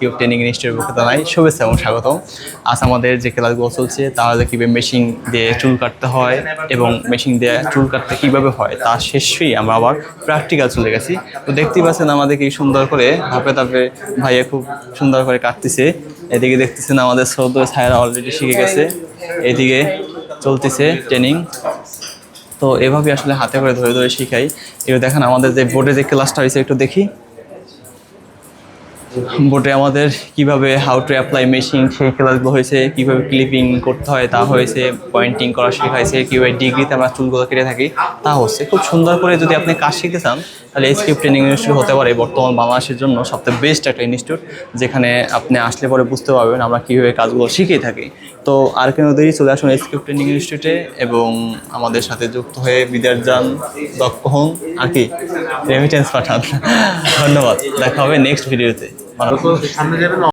Cube training ইনস্টিটিউটের পক্ষ জানাই শুভেচ্ছা এবং স্বাগতম। আজ আমাদের যে ক্লাসগুলো চলছে তাহলে কীভাবে মেশিন দিয়ে চুল কাটতে হয় এবং মেশিন দিয়ে চুল কাটতে কীভাবে হয় তার শেষেই আমরা আবার প্র্যাকটিক্যাল চলে গেছি। তো দেখতেই পাচ্ছেন আমাদের কি সুন্দর করে ধাপে ধাপে ভাইয়া খুব সুন্দর করে কাটতেছে। এদিকে দেখতেছেন আমাদের সৌদ ছায়ারা অলরেডি শিখে গেছে। এদিকে চলতেছে ট্রেনিং তো এভাবে আসলে হাতে করে ধরে ধরে শিখাই। এবার দেখেন আমাদের যে বোর্ডে যে ক্লাসটা হয়েছে, একটু দেখি। বোর্ডে আমাদের কীভাবে হাউ টু অ্যাপ্লাই মেশিন সেই ক্লাসগুলো হয়েছে, কীভাবে ক্লিপিং করতে হয়, তা হয়েছে পয়েন্টিং করা শেখাইছে, কীভাবে ডিগ্রিতে আমরা চুলগুলো কেটে থাকি, তা হচ্ছে। খুব সুন্দর করে যদি আপনি কাজ শিখতে চান, তাহলে এসকিপ ট্রেনিং ইনস্টিটিউট হতে পারে বর্তমান বাংলাদেশের জন্য সবথেকে বেস্ট একটা ইনস্টিটিউট যেখানে আপনি আসলে পরে বুঝতে পারবেন আমরা কীভাবে কাজগুলো শিখেই থাকি। তো আর কেন দেরি, চলে আসুন এসকিপ ট্রেনিং ইনস্টিটিউটে এবং আমাদের সাথে যুক্ত হয়ে বিদেশ যান দক্ষ হন, আর কি রেমিটেন্স পাঠান। ধন্যবাদ, দেখা হবে নেক্সট ভিডিওতে সামনে যাবেন